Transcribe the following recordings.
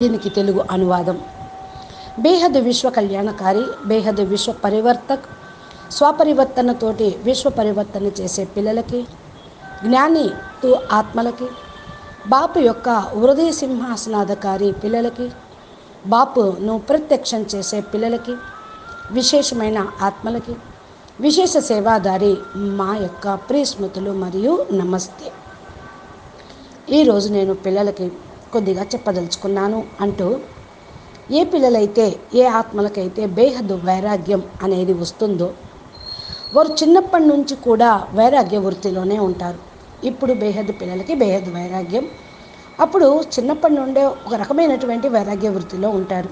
దీనికి తెలుగు అనువాదం. బేహద్ విశ్వ కళ్యాణకారి బేహద్ విశ్వ పరివర్తక్ స్వపరివర్తనతోటి విశ్వ పరివర్తన చేసే పిల్లలకి జ్ఞాని తు ఆత్మలకి బాపు యొక్క హృదయ సింహాసనాధికారి పిల్లలకి బాపును ప్రత్యక్షం చేసే పిల్లలకి విశేషమైన ఆత్మలకి విశేష సేవాదారి మా యొక్క ప్రియ స్మృతులు మరియు నమస్తే. ఈరోజు నేను పిల్లలకి కొద్దిగా చెప్పదలుచుకున్నాను అంటూ ఏ పిల్లలైతే ఏ ఆత్మలకైతే బేహద్దు వైరాగ్యం అనేది వస్తుందో వారు చిన్నప్పటి నుంచి కూడా వైరాగ్య వృత్తిలోనే ఉంటారు. ఇప్పుడు బేహద్దు పిల్లలకి బేహద్దు వైరాగ్యం. అప్పుడు చిన్నప్పటి నుండే ఒక రకమైనటువంటి వైరాగ్య వృత్తిలో ఉంటారు.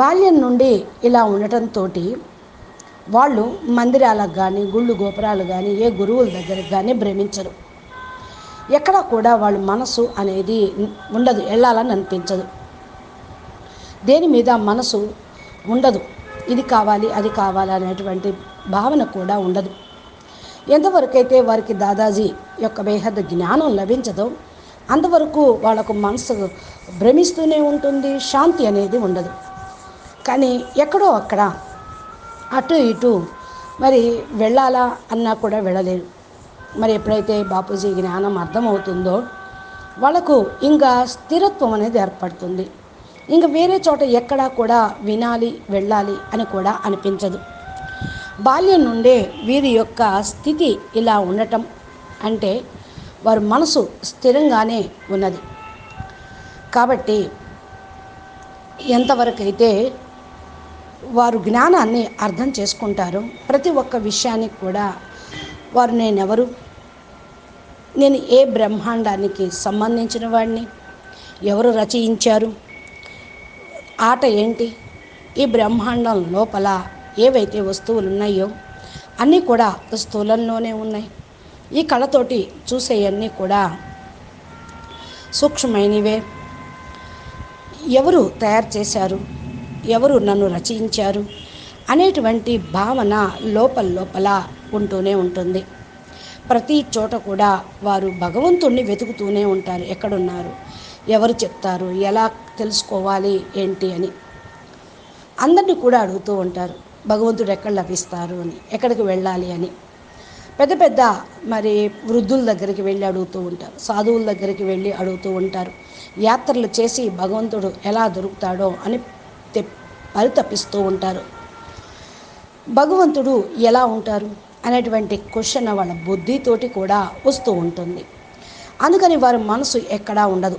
బాల్యం నుండి ఇలా ఉండటంతో వాళ్ళు మందిరాలకు కానీ గుళ్ళు గోపురాలు కానీ ఏ గురువుల దగ్గరకు కానీ భ్రమించరు. ఎక్కడ కూడా వాళ్ళ మనసు అనేది ఉండదు వెళ్ళాలని అనిపించదు. దేని మీద మనసు ఉండదు ఇది కావాలి అది కావాలి అనేటువంటి భావన కూడా ఉండదు. ఎంతవరకైతే వారికి దాదాజీ యొక్క బేహద జ్ఞానం లభించదో అంతవరకు వాళ్ళకు మనసు భ్రమిస్తూనే ఉంటుంది శాంతి అనేది ఉండదు. కానీ ఎక్కడో అక్కడ అటు ఇటు మరి వెళ్ళాలా అన్నా కూడా వెళ్ళలేరు. మరి ఎప్పుడైతే బాపూజీ జ్ఞానం అర్థమవుతుందో వాళ్ళకు ఇంకా స్థిరత్వం అనేది ఏర్పడుతుంది. ఇంకా వేరే చోట ఎక్కడా కూడా వినాలి వెళ్ళాలి అని కూడా అనిపించదు. బాల్యం నుండే వీరి యొక్క స్థితి ఇలా ఉండటం అంటే వారి మనసు స్థిరంగానే ఉన్నది. కాబట్టి ఎంతవరకైతే వారు జ్ఞానాన్ని అర్థం చేసుకుంటారో ప్రతి ఒక్క విషయానికి కూడా వారు నేనెవరు? నేను ఏ బ్రహ్మాండానికి సంబంధించిన వాడిని? ఎవరు రచయించారు? ఆట ఏంటి? ఈ బ్రహ్మాండం లోపల ఏవైతే వస్తువులు ఉన్నాయో అన్నీ కూడా స్థూలంలోనే ఉన్నాయి. ఈ కళతోటి చూసేవన్నీ కూడా సూక్ష్మమైనవే. ఎవరు తయారు చేశారు? ఎవరు నన్ను రచయించారు? అనేటువంటి భావన లోపల లోపల ఉంటూనే ఉంటుంది. ప్రతి చోట కూడా వారు భగవంతుణ్ణి వెతుకుతూనే ఉంటారు. ఎక్కడున్నారు? ఎవరు చెప్తారు? ఎలా తెలుసుకోవాలి? ఏంటి అని. అందరినీ కూడా అడుగుతూ ఉంటారు. భగవంతుడు ఎక్కడ లభిస్తారు అని ఎక్కడికి వెళ్ళాలి అని. పెద్ద పెద్ద మరి వృద్ధుల దగ్గరికి వెళ్ళి అడుగుతూ ఉంటారు. సాధువుల దగ్గరికి వెళ్ళి అడుగుతూ ఉంటారు. యాత్రలు చేసి భగవంతుడు ఎలా దొరుకుతాడో అని తె పరితపిస్తూ ఉంటారు. భగవంతుడు ఎలా ఉంటారు? అనేటువంటి క్వశ్చన్ వాళ్ళ బుద్ధితోటి కూడా వస్తూ ఉంటుంది. అందుకని వారి మనసు ఎక్కడా ఉండదు.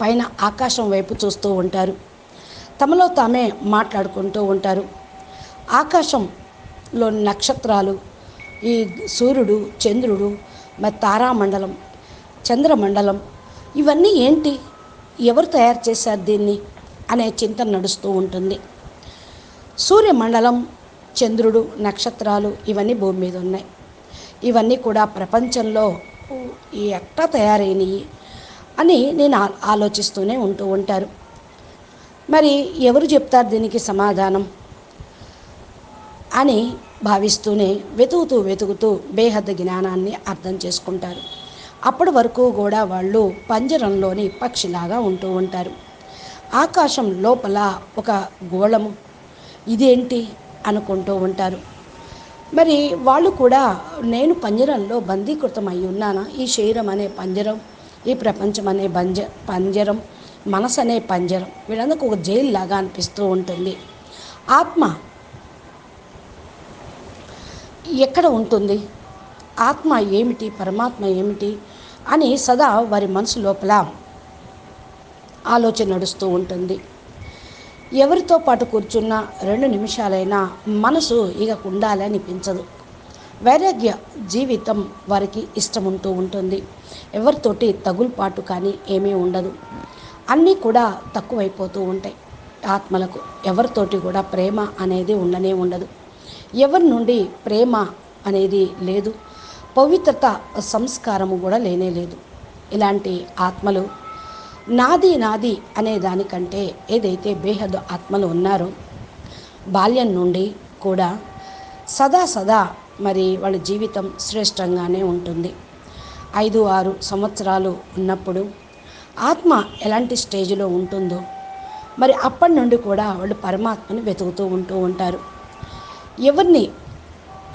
పైన ఆకాశం వైపు చూస్తూ ఉంటారు. తమలో తామే మాట్లాడుకుంటూ ఉంటారు. ఆకాశంలో నక్షత్రాలు ఈ సూర్యుడు చంద్రుడు మరి తారామండలం చంద్రమండలం ఇవన్నీ ఏంటి? ఎవరు తయారు చేశారు దీన్ని? అనే చింతన నడుస్తూ ఉంటుంది. సూర్యమండలం చంద్రుడు నక్షత్రాలు ఇవన్నీ భూమి మీద ఉన్నాయి. ఇవన్నీ కూడా ప్రపంచంలో ఎట్టా తయారైనవి అని నేను ఆలోచిస్తూనే ఉంటూ ఉంటారు. మరి ఎవరు చెప్తారు దీనికి సమాధానం? అని భావిస్తూనే వెతుకుతూ వెతుకుతూ బేహద్ద జ్ఞానాన్ని అర్థం చేసుకుంటారు. అప్పటి వరకు కూడా వాళ్ళు పంజరంలోని పక్షిలాగా ఉంటూ ఉంటారు. ఆకాశం లోపల ఒక గోళము. ఇదేంటి? అనుకుంటూ ఉంటారు. మరి వాళ్ళు కూడా నేను పంజరంలో బందీకృతం అయి ఉన్నానా? ఈ శరీరం అనే పంజరం ఈ ప్రపంచం అనే బంజ పంజరం మనసు అనే పంజరం వీళ్ళందరికీ ఒక జైలు లాగా అనిపిస్తూ ఉంటుంది. ఆత్మ ఎక్కడ ఉంటుంది? ఆత్మ ఏమిటి? పరమాత్మ ఏమిటి? అని సదా వారి మనసు లోపల ఆలోచన నడుస్తూ ఉంటుంది. ఎవరితో పాటు కూర్చున్న రెండు నిమిషాలైనా మనసు ఇక ఉండాలి అనిపించదు వైరాగ్య జీవితం వారికి ఇష్టం ఉంటూ ఉంటుంది. ఎవరితోటి తగులుపాటు కానీ ఏమీ ఉండదు. అన్నీ కూడా తక్కువైపోతూ ఉంటాయి. ఆత్మలకు ఎవరితోటి కూడా ప్రేమ అనేది ఉండనే ఉండదు. ఎవరి నుండి ప్రేమ అనేది లేదు. పవిత్రత సంస్కారము కూడా లేనే లేదు. ఇలాంటి ఆత్మలు నాది నాది అనే దానికంటే ఏదైతే బేహద్ ఆత్మలు ఉన్నారో బాల్యం నుండి కూడా సదా సదా మరి వాళ్ళ జీవితం శ్రేష్టంగానే ఉంటుంది. ఐదు ఆరు సంవత్సరాలు ఉన్నప్పుడు ఆత్మ ఎలాంటి స్టేజ్లో ఉంటుందో మరి అప్పటి నుండి కూడా వాళ్ళు పరమాత్మని వెతుకుతూ ఉంటూ ఉంటారు. ఎవరిని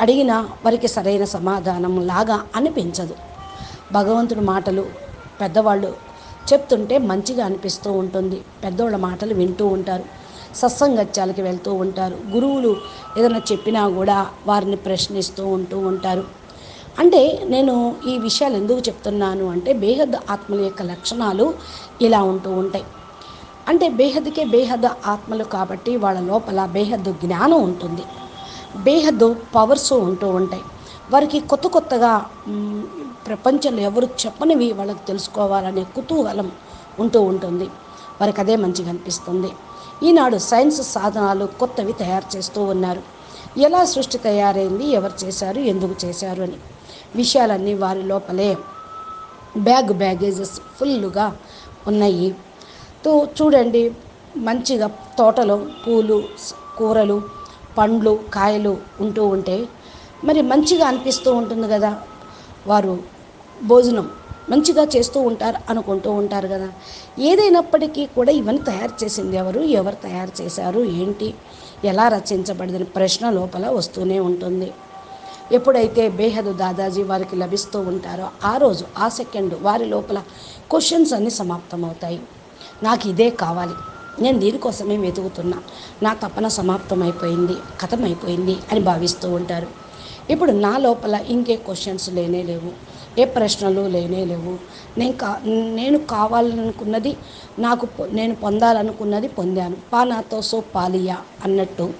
అడిగినా వారికి సరైన సమాధానం లాగా అనిపించదు. భగవంతుడి మాటలు పెద్దవాళ్ళు చెప్తుంటే మంచిగా అనిపిస్తూ ఉంటుంది. పెద్దోళ్ళ మాటలు వింటూ ఉంటారు. సత్సంగత్యాలకి వెళ్తూ ఉంటారు. గురువులు ఏదైనా చెప్పినా కూడా వారిని ప్రశ్నిస్తూ ఉంటూ ఉంటారు. అంటే నేను ఈ విషయాలు ఎందుకు చెప్తున్నాను అంటే బేహద్ ఆత్మల యొక్క లక్షణాలు ఇలా ఉంటూ ఉంటాయి. అంటే బేహద్కే బేహద్ ఆత్మలు కాబట్టి వాళ్ళ లోపల బేహద్దు జ్ఞానం ఉంటుంది. బేహద్దు పవర్స్ ఉంటూ ఉంటాయి. వారికి కొత్త కొత్తగా ప్రపంచంలో ఎవరు చెప్పనివి వాళ్ళకి తెలుసుకోవాలనే కుతూహలం ఉంటూ ఉంటుంది. వారికి అదే మంచిగా అనిపిస్తుంది. ఈనాడు సైన్స్ సాధనాలు కొత్తవి తయారు చేస్తూ ఉన్నారు. ఎలా సృష్టి తయారైంది ఎవరు చేశారు ఎందుకు చేశారు అని. విషయాలన్నీ వారి లోపలే బ్యాగ్ బ్యాగేజెస్ ఫుల్గా ఉన్నాయి. తో చూడండి మంచిగా తోటలో పూలు కూరలు పండ్లు కాయలు ఉంటూ ఉంటే మరి మంచిగా అనిపిస్తూ ఉంటుంది కదా. వారు భోజనం మంచిగా చేస్తూ ఉంటారు అనుకుంటూ ఉంటారు కదా. ఏదైనప్పటికీ కూడా ఇవన్నీ తయారు చేసింది ఎవరు? ఎవరు తయారు చేశారు? ఏంటి? ఎలా రచించబడింది ప్రశ్న లోపల వస్తూనే ఉంటుంది. ఎప్పుడైతే బేహదు దాదాజీ వారికి లభిస్తూ ఉంటారో ఆ రోజు ఆ సెకండ్ వారి లోపల క్వశ్చన్స్ అన్నీ సమాప్తమవుతాయి. నాకు ఇదే కావాలి. నేను దీనికోసమే వెతుకుతున్నా. నా తపన సమాప్తమైపోయింది కథమైపోయింది అని భావిస్తూ ఉంటారు. ఇప్పుడు నా లోపల ఇంకే క్వశ్చన్స్ లేనే లేవు. ఏ ప్రశ్నలు లేనే లేవు. నేను కా నేను కావాలనుకున్నది నాకు పొ- నేను పొందాలనుకున్నది పొందాను. పానాతో సో పాలియా అన్నట్టు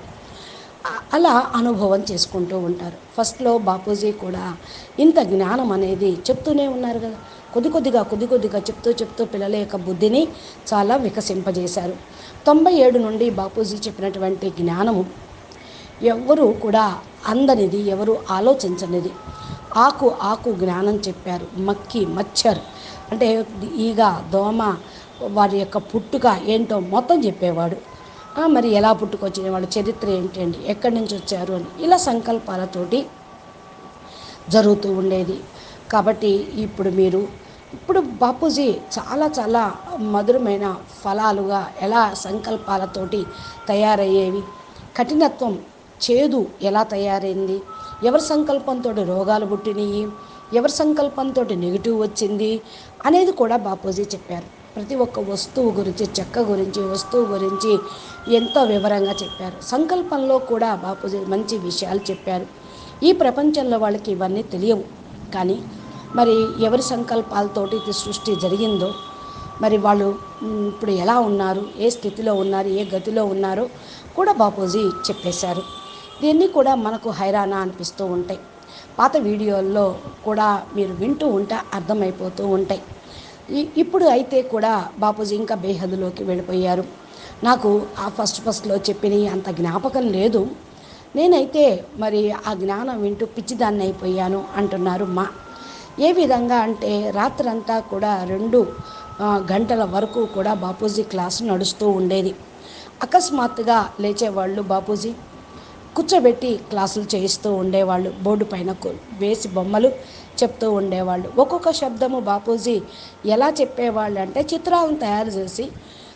అలా అనుభవం చేసుకుంటూ ఉంటారు. ఫస్ట్లో బాపూజీ కూడా ఇంత జ్ఞానం అనేది చెప్తూనే ఉన్నారు కదా. కొద్ది కొద్దిగా కొద్ది కొద్దిగా చెప్తూ చెప్తూ పిల్లల యొక్క బుద్ధిని చాలా వికసింపజేశారు. తొంభై ఏడు నుండి బాపూజీ చెప్పినటువంటి జ్ఞానము ఎవరు కూడా అందనిది ఎవరు ఆలోచించనిది. ఆకు ఆకు జ్ఞానం చెప్పారు. మక్కి మచ్చర్ అంటే ఈగ దోమ వారి యొక్క పుట్టుక ఏంటో మొత్తం చెప్పేవాడు. మరి ఎలా పుట్టుకొచ్చిన వాళ్ళ చరిత్ర ఏంటండి ఎక్కడి నుంచి వచ్చారు అని ఇలా సంకల్పాలతోటి జరుగుతూ ఉండేది. కాబట్టి ఇప్పుడు మీరు ఇప్పుడు బాపూజీ చాలా చాలా మధురమైన ఫలాలుగా ఎలా సంకల్పాలతోటి తయారయ్యేవి? కఠినత్వం చేదు ఎలా తయారైంది? ఎవరి సంకల్పంతో రోగాలు పుట్టినాయి ఎవరి సంకల్పంతో నెగిటివ్ వచ్చింది అనేది కూడా బాపూజీ చెప్పారు. ప్రతి ఒక్క వస్తువు గురించి చెక్క గురించి వస్తువు గురించి ఎంతో వివరంగా చెప్పారు. సంకల్పంలో కూడా బాపూజీ మంచి విషయాలు చెప్పారు. ఈ ప్రపంచంలో వాళ్ళకి ఇవన్నీ తెలియవు. కానీ మరి ఎవరి సంకల్పాలతోటి ఇది సృష్టి జరిగిందో మరి వాళ్ళు ఇప్పుడు ఎలా ఉన్నారు ఏ స్థితిలో ఉన్నారు ఏ గతిలో ఉన్నారో కూడా బాపూజీ చెప్పేశారు. దీన్ని కూడా మనకు హైరానా అనిపిస్తూ ఉంటాయి. పాత వీడియోల్లో కూడా మీరు వింటూ ఉంటే అర్థమైపోతూ ఉంటాయి. ఇప్పుడు అయితే కూడా బాపూజీ ఇంకా బేహదులోకి వెళ్ళిపోయారు. నాకు ఆ ఫస్ట్ ఫస్ట్లో చెప్పిన అంత జ్ఞాపకం లేదు. నేనైతే మరి ఆ జ్ఞానం వింటూ పిచ్చిదాన్ని అయిపోయాను అంటున్నారు మా. ఏ విధంగా అంటే రాత్రంతా కూడా రెండు గంటల వరకు కూడా బాపూజీ క్లాసు నడుస్తూ ఉండేది. అకస్మాత్తుగా లేచేవాళ్ళు బాపూజీ కూర్చోబెట్టి క్లాసులు చేయిస్తూ ఉండేవాళ్ళు. బోర్డు పైన వేసి బొమ్మలు చెప్తూ ఉండేవాళ్ళు. ఒక్కొక్క శబ్దము బాపూజీ ఎలా చెప్పేవాళ్ళు అంటే చిత్రాలను తయారు చేసి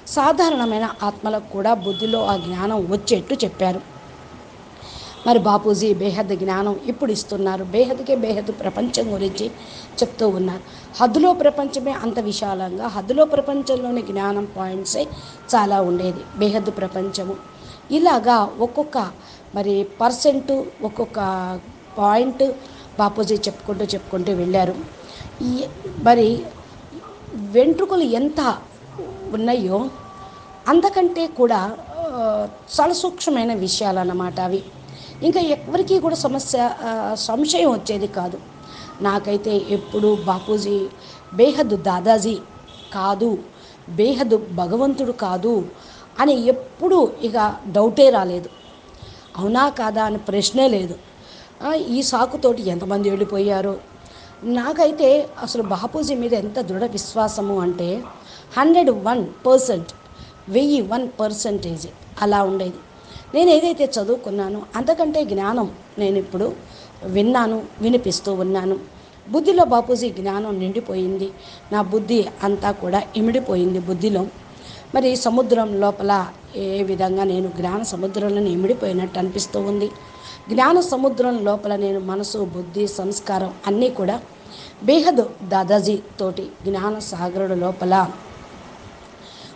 సాధారణమైన ఆత్మలకు కూడా బుద్ధిలో ఆ జ్ఞానం వచ్చేట్టు చెప్పారు. మరి బాపూజీ బేహద్ జ్ఞానం ఇప్పుడు ఇస్తున్నారు. బేహద్కే బేహద్ ప్రపంచం గురించి చెప్తూ ఉన్నారు. హద్దులో ప్రపంచమే అంత విశాలంగా హద్దులో ప్రపంచంలోని జ్ఞానం పాయింట్సే చాలా ఉండేది. బేహద్ ప్రపంచము. ఇలాగా ఒక్కొక్క మరి పర్సెంట్ ఒక్కొక్క పాయింట్ బాపూజీ చెప్పుకుంటూ చెప్పుకుంటూ వెళ్ళారు. ఈ మరి వెంట్రుకలు ఎంత ఉన్నాయో అంతకంటే కూడా చాలా సూక్ష్మమైన విషయాలు అన్నమాట అవి. ఇంకా ఎవరికీ కూడా సమస్య సంశయం వచ్చేది కాదు. నాకైతే ఎప్పుడు బాపూజీ బేహద్దు దాదాజీ కాదు బేహద్దు భగవంతుడు కాదు అని ఎప్పుడూ ఇక డౌటే రాలేదు. అవునా కాదా అని ప్రశ్నే లేదు. ఈ సాకుతోటి ఎంతమంది వెళ్ళిపోయారు? నాకైతే అసలు బాపూజీ మీద ఎంత దృఢ విశ్వాసము అంటే హండ్రెడ్ వన్ పర్సెంట్ వెయ్యి వన్ పర్సెంటేజ్ అలా ఉండేది. నేను ఏదైతే చదువుకున్నానో అంతకంటే జ్ఞానం నేను ఇప్పుడు విన్నాను వినిపిస్తూ ఉన్నాను. బుద్ధిలో బాపూజీ జ్ఞానం నిండిపోయింది. నా బుద్ధి అంతా కూడా ఇమిడిపోయింది బుద్ధిలో. మరి సముద్రం లోపల ఏ విధంగా నేను జ్ఞాన సముద్రంలో ఇమిడిపోయినట్టు అనిపిస్తూ ఉంది. జ్ఞాన సముద్రం లోపల నేను మనసు బుద్ధి సంస్కారం అన్నీ కూడా బేహద్ దాదాజీ తోటి జ్ఞాన సాగరుడు లోపల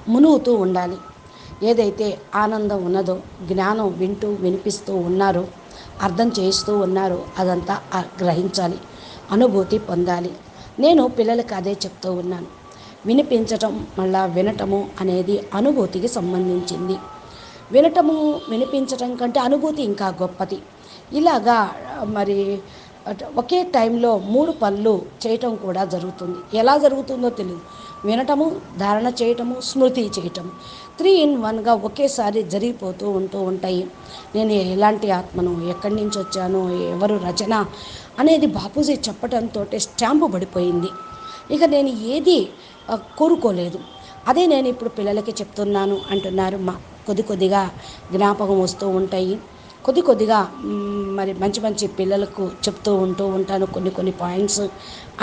మునుగుతూ ఉండాలి. ఏదైతే ఆనందం ఉన్నదో జ్ఞానం వింటూ వినిపిస్తూ ఉన్నారో అర్థం చేస్తూ ఉన్నారో అదంతా గ్రహించాలి అనుభూతి పొందాలి. నేను పిల్లలకి అదే చెప్తూ ఉన్నాను. వినిపించటం మళ్ళా వినటము అనేది అనుభూతికి సంబంధించింది. వినటము వినిపించటం కంటే అనుభూతి ఇంకా గొప్పది. ఇలాగా మరి ఒకే టైంలో మూడు పనులు చేయటం కూడా జరుగుతుంది. ఎలా జరుగుతుందో తెలియదు వినటము ధారణ చేయటము స్మృతి చేయటము త్రీ ఇన్ వన్గా ఒకేసారి జరిగిపోతూ ఉంటూ ఉంటాయి. నేను ఎలాంటి ఆత్మను ఎక్కడి నుంచి వచ్చాను ఎవరు రచన అనేది బాపూజీ చెప్పడంతో స్టాంపు పడిపోయింది. ఇక నేను ఏది కోరుకోలేదు. అదే నేను ఇప్పుడు పిల్లలకి చెప్తున్నాను అంటున్నారు. మా కొద్ది కొద్దిగా జ్ఞాపకం వస్తూ ఉంటాయి. కొద్ది కొద్దిగా మరి మంచి మంచి పిల్లలకు చెప్తూ ఉంటూ ఉంటాను. కొన్ని కొన్ని పాయింట్స్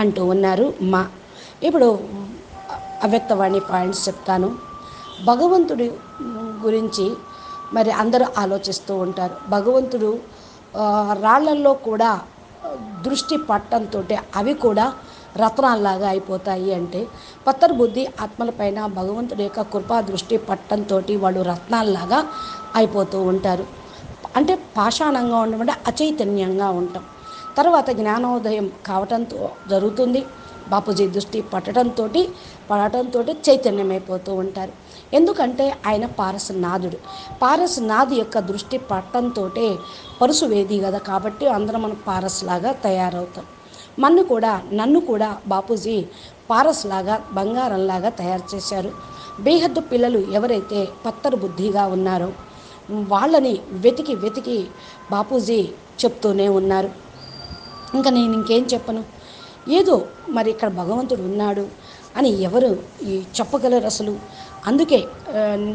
అంటూ ఉన్నారు మా. ఇప్పుడు అవ్యక్తవాణి పాయింట్స్ చెప్తాను. భగవంతుడి గురించి మరి అందరూ ఆలోచిస్తూ ఉంటారు. భగవంతుడు రాళ్ళల్లో రాళ్ళల్లో కూడా దృష్టి పట్టంతో అవి కూడా రత్నాల్లాగా అయిపోతాయి అంటే పత్తర్ బుద్ధి ఆత్మలపైన భగవంతుడి యొక్క కృపా దృష్టి పట్టంతో వాళ్ళు రత్నాల్లాగా అయిపోతూ ఉంటారు. అంటే పాషాణంగా ఉండడం అంటే అచైతన్యంగా ఉంటాం. తర్వాత జ్ఞానోదయం కావటంతో జరుగుతుంది. బాపూజీ దృష్టి పట్టడంతో పడటంతో చైతన్యమైపోతూ ఉంటారు. ఎందుకంటే ఆయన పారసనాథుడు. పారసనాథు యొక్క దృష్టి పట్టంతో పరుసువేది కదా కాబట్టి అందరం మనం పారస్లాగా తయారవుతాం. మన్ను కూడా నన్ను కూడా బాపూజీ పారస్లాగా బంగారంలాగా తయారు చేశారు. బేహద్దు పిల్లలు ఎవరైతే పత్తరు బుద్ధిగా ఉన్నారో వాళ్ళని వెతికి వెతికి బాపూజీ చెప్తూనే ఉన్నారు. ఇంకా నేను ఇంకేం చెప్పను? ఏదో మరి ఇక్కడ భగవంతుడు ఉన్నాడు అని ఎవరు ఈ చెప్పగలరు అసలు? అందుకే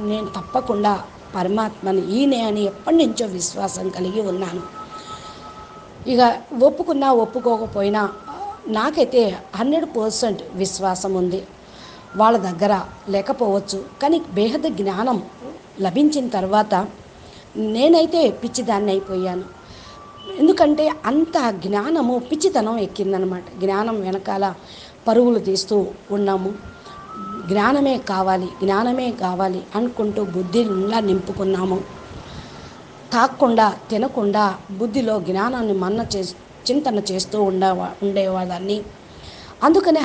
నేను తప్పకుండా పరమాత్మని ఈయనే అని ఎప్పటి నుంచో విశ్వాసం కలిగి ఉన్నాను. ఇక ఒప్పుకున్నా ఒప్పుకోకపోయినా నాకైతే హండ్రెడ్ పర్సెంట్ విశ్వాసం ఉంది. వాళ్ళ దగ్గర లేకపోవచ్చు కానీ బేహద జ్ఞానం లభించిన తర్వాత నేనైతే పిచ్చిదాన్ని అయిపోయాను. ఎందుకంటే అంత జ్ఞానము పిచ్చితనం ఎక్కిందనమాట. జ్ఞానం వెనకాల పరుగులు తీస్తూ ఉన్నాము. జ్ఞానమే కావాలి జ్ఞానమే కావాలి అనుకుంటూ బుద్ధిలా నింపుకున్నాము. తాక్కుండా తినకుండా బుద్ధిలో జ్ఞానాన్ని మన్న చే చింతన చేస్తూ ఉండేవా ఉండేవాదాన్ని. అందుకనే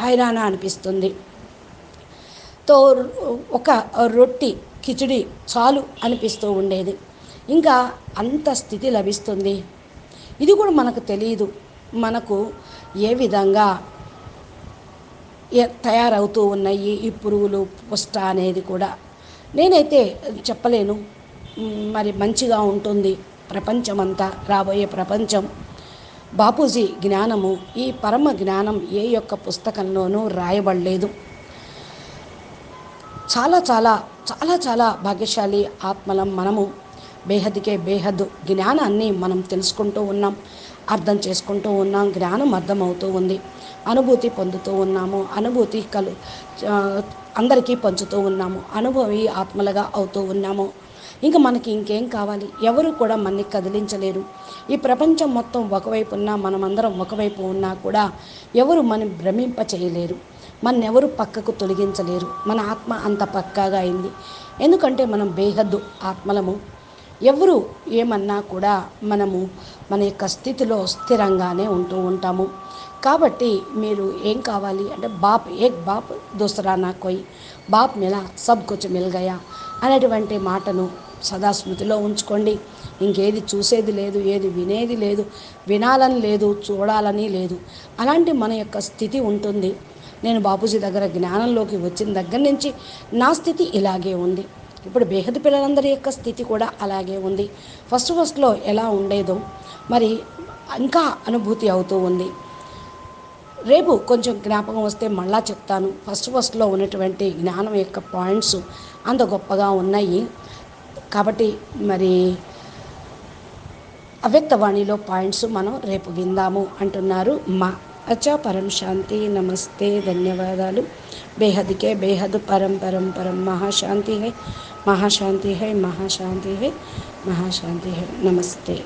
హైరాణ అనిపిస్తుంది. తో ఒక రొట్టి కిచిడి చాలు అనిపిస్తూ ఉండేది. ఇంకా అంత స్థితి లభిస్తుంది. ఇది కూడా మనకు తెలియదు మనకు ఏ విధంగా తయారవుతూ ఉన్నాయి ఈ పురుగులు పుష్ట అనేది కూడా. నేనైతే చెప్పలేను. మరి మంచిగా ఉంటుంది. ప్రపంచమంతా రాబోయే ప్రపంచం. బాపూజీ జ్ఞానము ఈ పరమ జ్ఞానం ఏ యొక్క పుస్తకంలోనూ రాయబడలేదు. చాలా చాలా చాలా చాలా భాగ్యశాలి ఆత్మలం మనము. బేహద్కే బేహద్దు జ్ఞానాన్ని మనం తెలుసుకుంటూ ఉన్నాం అర్థం చేసుకుంటూ ఉన్నాం జ్ఞానం అర్థమవుతూ ఉంది అనుభూతి పొందుతూ ఉన్నాము అనుభూతి కలు అందరికీ పంచుతూ ఉన్నాము అనుభవి ఆత్మలుగా అవుతూ ఉన్నాము. ఇంకా మనకి ఇంకేం కావాలి? ఎవరు కూడా మనని కదిలించలేరు. ఈ ప్రపంచం మొత్తం ఒకవైపు ఉన్నా మనమందరం ఒకవైపు ఉన్నా కూడా ఎవరు మనం భ్రమింప చేయలేరు. ఎవరు పక్కకు తొలగించలేరు. మన ఆత్మ అంత పక్కాగా అయింది. ఎందుకంటే మనం బేహద్దు ఆత్మలము. ఎవరు ఏమన్నా కూడా మనము మన యొక్క స్థితిలో స్థిరంగానే ఉంటూ ఉంటాము. కాబట్టి మీరు ఏం కావాలి అంటే బాప్ ఏక్ బాప్ దూసరా నా కోయి. బాప్ మిలా సబ్ కుచ్ మిల్ గయా అనేటువంటి మాటను సదా స్మృతిలో ఉంచుకోండి. ఇంకేది చూసేది లేదు ఏది వినేది లేదు వినాలని లేదు చూడాలని లేదు. అలాంటి మన యొక్క స్థితి ఉంటుంది. నేను బాపూజీ దగ్గర జ్ఞానంలోకి వచ్చిన దగ్గర నుంచి నా స్థితి ఇలాగే ఉంది. ఇప్పుడు బేహద పిల్లలందరి యొక్క స్థితి కూడా అలాగే ఉంది. ఫస్ట్ ఫస్ట్లో ఎలా ఉండేదో మరి ఇంకా అనుభూతి అవుతూ ఉంది. రేపు కొంచెం జ్ఞాపకం వస్తే మళ్ళా చెప్తాను. ఫస్ట్ ఫస్ట్లో ఉన్నటువంటి జ్ఞానం యొక్క పాయింట్స్ అంత గొప్పగా ఉన్నాయి. కాబట్టి మరి అవ్యక్తవాణిలో పాయింట్స్ మనం రేపు విందాము అంటున్నారు మా. అచ్చా పరం శాంతి నమస్తే ధన్యవాదాలు. బేహద్కే బేహద్ పరం పరం పరం మహాశాంతి హై మహాశాంతి హై మహాశాంతి హై మహాశాంతి హై నమస్తే.